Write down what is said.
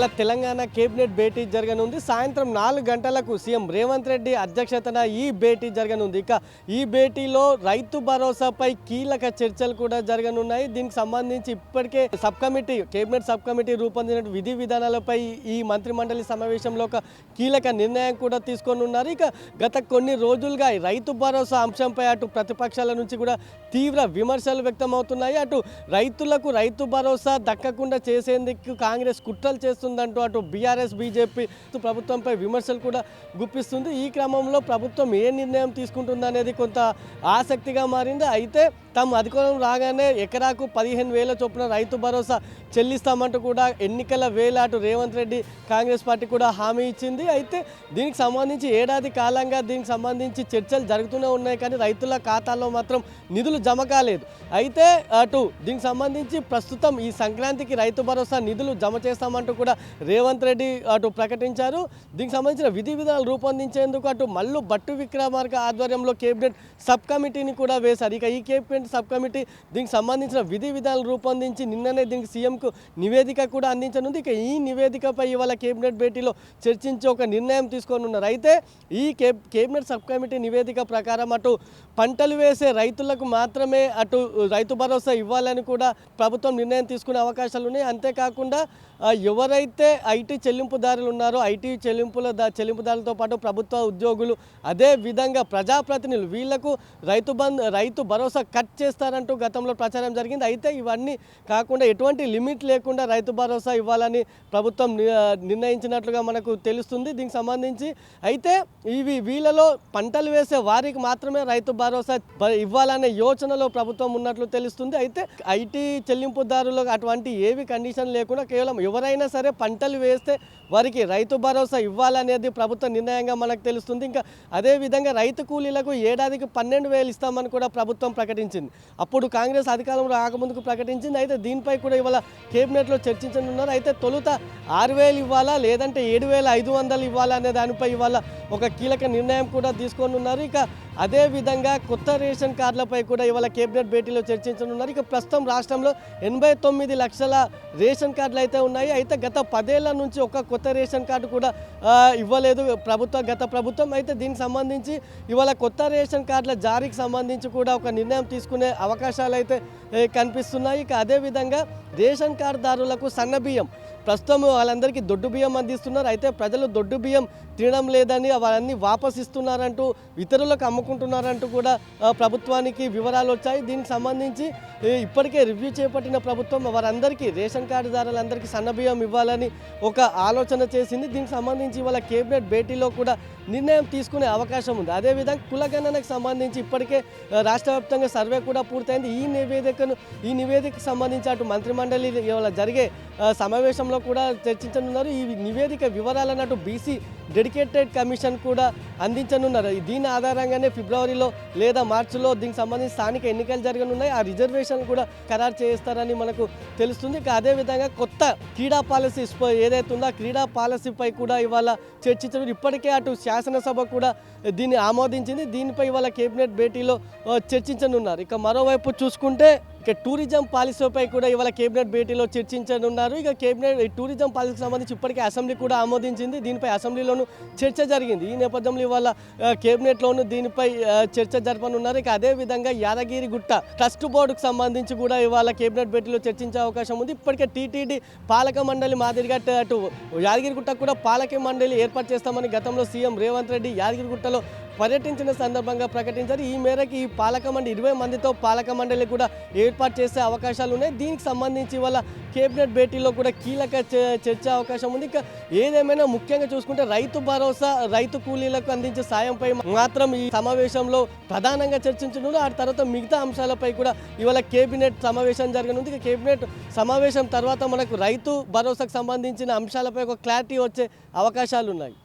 ఇవాళ తెలంగాణ కేబినెట్ భేటీ జరగనుంది. సాయంత్రం నాలుగు గంటలకు సీఎం రేవంత్ రెడ్డి అధ్యక్షతన ఈ భేటీ జరగనుంది. ఇక ఈ భేటీలో రైతు భరోసాపై కీలక చర్చలు కూడా జరగనున్నాయి. దీనికి సంబంధించి ఇప్పటికే sub committee cabinet sub committee రూపొందిన విధి విధానాలపై ఈ మంత్రి మండలి సమావేశంలో ఒక కీలక నిర్ణయం కూడా తీసుకొని ఉన్నారు ఇక గత కొన్ని రోజులుగా రైతు భరోసా అంశంపై అటు ప్రతిపక్షాల నుంచి కూడా తీవ్ర విమర్శలు వ్యక్తమవుతున్నాయి. అటు రైతులకు రైతు భరోసా దక్కకుండా చేసేందుకు కాంగ్రెస్ కుట్రలు చేస్తుందంటూ అటు బీఆర్ఎస్ బీజేపీ ప్రభుత్వంపై విమర్శలు కూడా గుప్పిస్తుంది. ఈ క్రమంలో ప్రభుత్వం ఏ నిర్ణయం తీసుకుంటుందనేది కొంత ఆసక్తిగా మారింది. అయితే తాము అధికారం రాగానే ఎకరాకు పదిహేను వేల చొప్పున రైతు భరోసా చెల్లిస్తామంటూ కూడా ఎన్నికల వేళ అటు రేవంత్ రెడ్డి కాంగ్రెస్ పార్టీ కూడా హామీ ఇచ్చింది. అయితే దీనికి సంబంధించి ఏడాది కాలంగా దీనికి సంబంధించి చర్చలు జరుగుతూనే ఉన్నాయి కానీ రైతుల ఖాతాల్లో మాత్రం నిధులు జమ కాలేదు. అయితే అటు దీనికి సంబంధించి ప్రస్తుతం ఈ సంక్రాంతికి రైతు భరోసా నిధులు జమ చేస్తామంటూ కూడా రేవంత్ రెడ్డి అటు ప్రకటించారు. దీనికి సంబంధించిన విధి విధానాలు రూపొందించేందుకు అటు మల్లు భట్టు విక్రమార్క ఆధ్వర్యంలో కేబినెట్ సబ్ కమిటీని కూడా వేశారు. ఇక ఈ కేబినెట్ సబ్ కమిటీ దీనికి సంబంధించిన విధి విధానాలు రూపొందించి నిన్ననే దీనికి సీఎంకు నివేదిక కూడా అందించనుంది. ఇక ఈ నివేదికపై ఇవాళ కేబినెట్ భేటీలో చర్చించి ఒక నిర్ణయం తీసుకొని ఉన్నారు. అయితే ఈ కే కేబినెట్ సబ్ కమిటీ నివేదిక ప్రకారం అటు పంటలు వేసే రైతులకు మాత్రమే అటు రైతు భరోసా ఇవ్వాలని కూడా ప్రభుత్వం నిర్ణయం తీసుకునే అవకాశాలు ఉన్నాయి. అంతేకాకుండా ఆ, ఎవరైతే ఐటీ చెల్లింపుదారులు ఉన్నారో ఐటీ చెల్లింపుల చెల్లింపుదారులతో పాటు ప్రభుత్వ ఉద్యోగులు అదే విధంగా ప్రజాప్రతినిధులు వీళ్ళకు రైతు బంద్ రైతు భరోసా కట్ చేస్తారంటూ గతంలో ప్రచారం జరిగింది. అయితే ఇవన్నీ కాకుండా ఎటువంటి లిమిట్ లేకుండా రైతు భరోసా ఇవ్వాలని ప్రభుత్వం నిర్ణయించినట్లుగా మనకు తెలుస్తుంది. దీనికి సంబంధించి అయితే ఇవి వీళ్ళలో పంటలు వేసే వారికి మాత్రమే రైతు భరోసా ఇవ్వాలనే యోచనలో ప్రభుత్వం ఉన్నట్లు తెలుస్తుంది. అయితే ఐటీ చెల్లింపుదారులకు అటువంటి ఏవి కండిషన్ లేకుండా కేవలం ఎవరైనా సరే పంటలు వేస్తే వారికి రైతు భరోసా ఇవ్వాలనేది ప్రభుత్వ నిర్ణయంగా మనకు తెలుస్తుంది. ఇంకా అదే విధంగా రైతు కూలీలకు ఏడాదికి పన్నెండు వేలు ఇస్తామని కూడా ప్రభుత్వం ప్రకటించింది. అప్పుడు కాంగ్రెస్ అధికారంలో రాకముందుకు ప్రకటించింది. అయితే దీనిపై కూడా ఇవాళ కేబినెట్లో చర్చించనున్నారు. అయితే తొలుత ఆరు వేలు ఇవ్వాలా లేదంటే ఏడు వేల ఐదు వందలు ఇవ్వాలా అనే దానిపై ఇవాళ ఒక కీలక నిర్ణయం కూడా తీసుకొని ఉన్నారు ఇక అదేవిధంగా కొత్త రేషన్ కార్డులపై కూడా ఇవాళ కేబినెట్ భేటీలో చర్చించనున్నారు. ఇక ప్రస్తుతం రాష్ట్రంలో ఎనభై తొమ్మిది లక్షల రేషన్ కార్డులు అయితే ఉన్నాయి. అయితే గత పదేళ్ళ నుంచి ఒక కొత్త రేషన్ కార్డు కూడా ఇవ్వలేదు ప్రభుత్వం గత ప్రభుత్వం. అయితే దీనికి సంబంధించి ఇవాళ కొత్త రేషన్ కార్డుల జారీకి సంబంధించి కూడా ఒక నిర్ణయం తీసుకునే అవకాశాలు అయితే కనిపిస్తున్నాయి. ఇక అదేవిధంగా రేషన్ కార్డుదారులకు సన్న బియ్యం ప్రస్తుతం వాళ్ళందరికీ దొడ్డు బియ్యం అందిస్తున్నారు. అయితే ప్రజలు దొడ్డు బియ్యం తినడం లేదని వాళ్ళన్ని వాపస్ ఇస్తున్నారంటూ ఇతరులకు అమ్ముకుంటున్నారంటూ కూడా ప్రభుత్వానికి వివరాలు వచ్చాయి. దీనికి సంబంధించి ఇప్పటికే రివ్యూ చేపట్టిన ప్రభుత్వం వారందరికీ రేషన్ కార్డుదారులందరికీ సన్నబియ్యం ఇవ్వాలని ఒక ఆలోచన చేసింది. దీనికి సంబంధించి ఇవాళ కేబినెట్ భేటీలో కూడా నిర్ణయం తీసుకునే అవకాశం ఉంది. అదేవిధంగా కులగణనకు సంబంధించి ఇప్పటికే రాష్ట్ర వ్యాప్తంగా సర్వే కూడా పూర్తయింది. ఈ నివేదికను ఈ నివేదికకు సంబంధించి అటు మంత్రిమండలి ఇవాళ జరిగే సమావేశంలో కూడా చర్చించనున్నారు. ఈ నివేదిక వివరాలను అటు బీసీ డెడికేటెడ్ కమిషన్ కూడా అందించనున్నారు. దీని ఆధారంగానే ఫిబ్రవరిలో లేదా మార్చిలో దీనికి సంబంధించి స్థానిక ఎన్నికలు జరగనున్నాయి. ఆ రిజర్వేషన్ కూడా ఖరారు చేస్తారని మనకు తెలుస్తుంది. ఇక అదేవిధంగా కొత్త క్రీడా పాలసీ ఏదైతే ఉందో ఆ క్రీడా పాలసీపై కూడా ఇవాళ చర్చించడం ఇప్పటికే అటు శాసనసభ కూడా దీన్ని ఆమోదించింది. దీనిపై ఇవాళ కేబినెట్ భేటీలో చర్చించనున్నారు. ఇక మరోవైపు చూసుకుంటే ఇక టూరిజం పాలసీపై కూడా ఇవాళ కేబినెట్ భేటీలో చర్చించనున్నారు. ఇక కేబినెట్ టూరిజం పాలసీకి సంబంధించి ఇప్పటికే అసెంబ్లీ కూడా ఆమోదించింది. దీనిపై అసెంబ్లీలోనూ చర్చ జరిగింది. ఈ నేపథ్యంలో ఇవాళ కేబినెట్లోనూ దీనిపై చర్చ జరపనున్నారు. ఇక అదే విధంగా యాదగిరి గుట్ట ట్రస్ట్ బోర్డుకు సంబంధించి కూడా ఇవాళ కేబినెట్ భేటీలో చర్చించే అవకాశం ఉంది. ఇప్పటికే టీటీడీ పాలక మండలి మాదిరిగా అటు యాదగిరిగుట్టకు కూడా పాలక మండలి ఏర్పాటు చేస్తామని గతంలో సీఎం రేవంత్ రెడ్డి యాదగిరిగుట్టలో పర్యటించిన సందర్భంగా ప్రకటించారు. ఈ మేరకు ఈ పాలక మండలి ఇరవై మందితో పాలక మండలి కూడా ఏర్పాటు చేసే అవకాశాలు ఉన్నాయి. దీనికి సంబంధించి ఇవాళ కేబినెట్ భేటీలో కూడా కీలక చర్చ అవకాశం ఉంది. ఇక ఏదేమైనా ముఖ్యంగా చూసుకుంటే రైతు భరోసా రైతు కూలీలకు అందించే సాయంపై మాత్రం ఈ సమావేశంలో ప్రధానంగా చర్చించనున్నారు. ఆ తర్వాత మిగతా అంశాలపై కూడా ఇవాళ కేబినెట్ సమావేశం జరగనుంది. ఇక కేబినెట్ సమావేశం తర్వాత మనకు రైతు భరోసాకు సంబంధించిన అంశాలపై ఒక క్లారిటీ వచ్చే అవకాశాలు ఉన్నాయి.